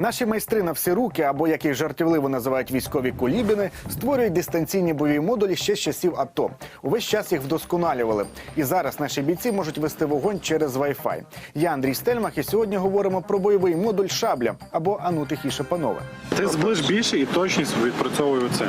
Наші майстри на всі руки, або як їх жартівливо називають військові кулібіни, створюють дистанційні бойові модулі ще з часів АТО. Увесь час їх вдосконалювали. І зараз наші бійці можуть вести вогонь через Wi-Fi. Я Андрій Стельмах, і сьогодні говоримо про бойовий модуль шабля або ану тихіше, панове. Ти зближ більше і точність відпрацьовує це.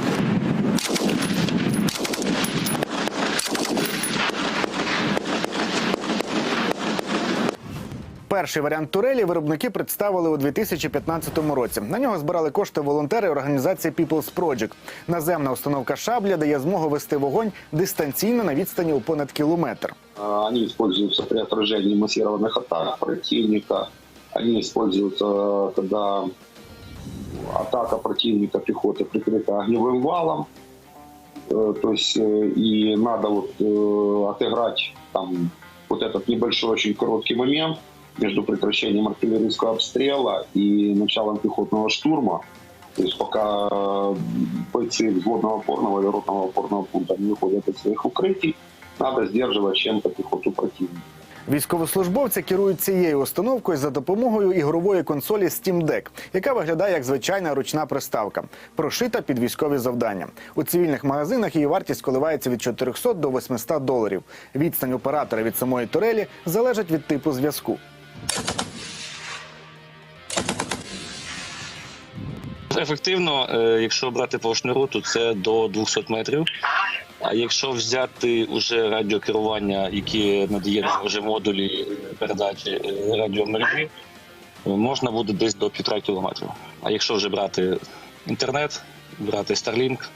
Перший варіант турелі виробники представили у 2015 році. На нього збирали кошти волонтери організації People's Project. Наземна установка шабля дає змогу вести вогонь дистанційно на відстані у понад кілометр. А, Они используются при отражении массированных атак противника. Они используются, когда атака противника пехоты прикрыта огневым валом. Э, То есть э, и надо вот э, отыграть там вот этот небольшой, очень короткий момент между прекращением артиллерийского обстрела и началом пехотного штурма. То есть пока э, бойцы взводного опорного и ротного опорного пункта не выходят из своих укрытий, надо сдерживать чем-то пехоту противника. Військовослужбовці керують цією установкою за допомогою ігрової консолі Steam Deck, яка виглядає як звичайна ручна приставка, прошита під військові завдання. У цивільних магазинах її вартість коливається від 400 до 800 доларів. Відстань оператора від самої турелі залежить від типу зв'язку. Ефективно, е, якщо брати по шнуру, то це до 200 метрів. А якщо взяти уже радіокерування, яке надає вже модулі передачі е, радіомережі, можна буде десь до півтора кілометрів. А якщо вже брати інтернет, брати Starlink,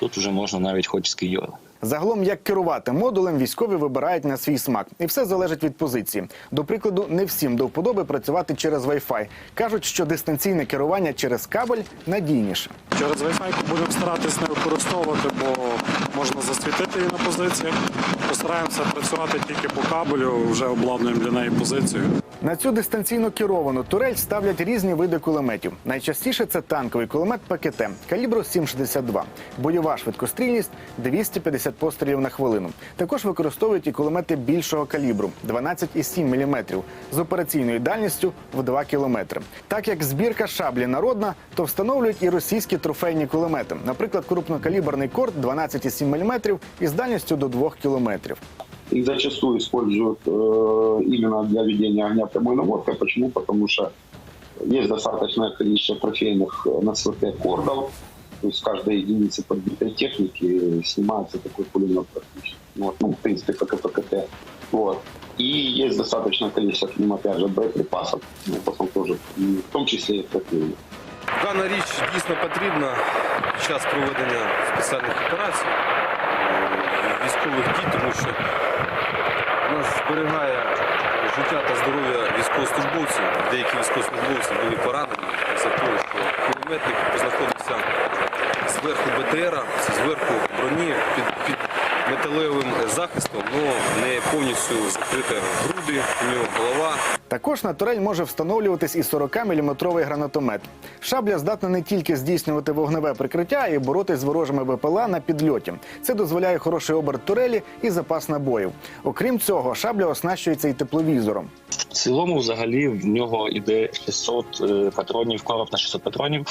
тут вже можна навіть хоч з Києва. Загалом, як керувати модулем, військові вибирають на свій смак, і все залежить від позиції. До прикладу, не всім до вподоби працювати через Wi-Fi. кажуть, що дистанційне керування через кабель надійніше. Через Wi-Fi будемо старатись не використовувати, бо можна засвітити її на позиціях. Постараємося працювати тільки по кабелю, вже обладнуємо для неї позицію. На цю дистанційно керовану турель ставлять різні види кулеметів. Найчастіше це танковий кулемет ПКТ калібру 7,62. Бойова швидкострільність 250 пострілів на хвилину. Також використовують і кулемети більшого калібру 12,7 мм з операційною дальністю в 2 км. Так як збірка шаблі народна, то встановлюють і російські трофейні кулемети. Наприклад, крупнокаліберний корт 12,7 мм із дальністю до 2 км. Их зачастую используют э, именно для ведения огня прямой наводкой. Почему? Потому что есть достаточное количество трофейных э, на СВТ кордов. то есть с каждой единицы подбитой техники снимается такой пулемет практически. Ну, Вот, ну, в принципе, как и ПКТ. Вот. И есть достаточное количество к ним, опять же, боеприпасов. Ну, потом тоже, в том числе и трофейных. Дана річ дійсно потрібна під час проведення спеціальних операцій, е, військових дій, тому що вона зберігає життя та здоров'я військовослужбовців. Деякі військовослужбовці були поранені за те, що кулеметник знаходився зверху зверху броні під, під металевим захистом, але не повністю закрита груди, у нього голова. Також на турель може встановлюватись і 40-мм гранатомет. Шабля здатна не тільки здійснювати вогневе прикриття, а й боротись з ворожими БПЛА на підльоті. Це дозволяє хороший оберт турелі і запас набоїв. Окрім цього, шабля оснащується і тепловізором. В цілому, взагалі, в нього йде 600 е, патронів, короб на 600 патронів.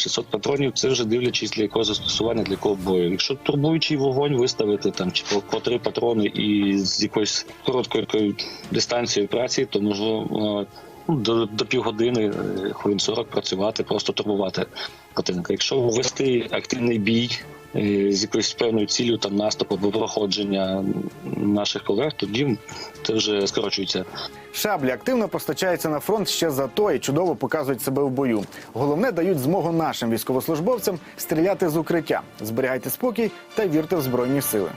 600 патронів це вже дивлячись для якого застосування, для якого бою. Якщо турбуючий вогонь виставити там чи по, по три патрони і з якоюсь короткою дистанцією праці, то можливо е, ну, до, до півгодини, е, хвилин 40 працювати, просто турбувати противника. Якщо ввести активний бій з якоюсь певною ціллю, там наступу або проходження наших колег, тоді це вже скорочується Шаблі активно постачаються на фронт ще за то і чудово показують себе в бою. Головне дають змогу нашим військовослужбовцям стріляти з укриття. Зберігайте спокій та вірте в збройні сили.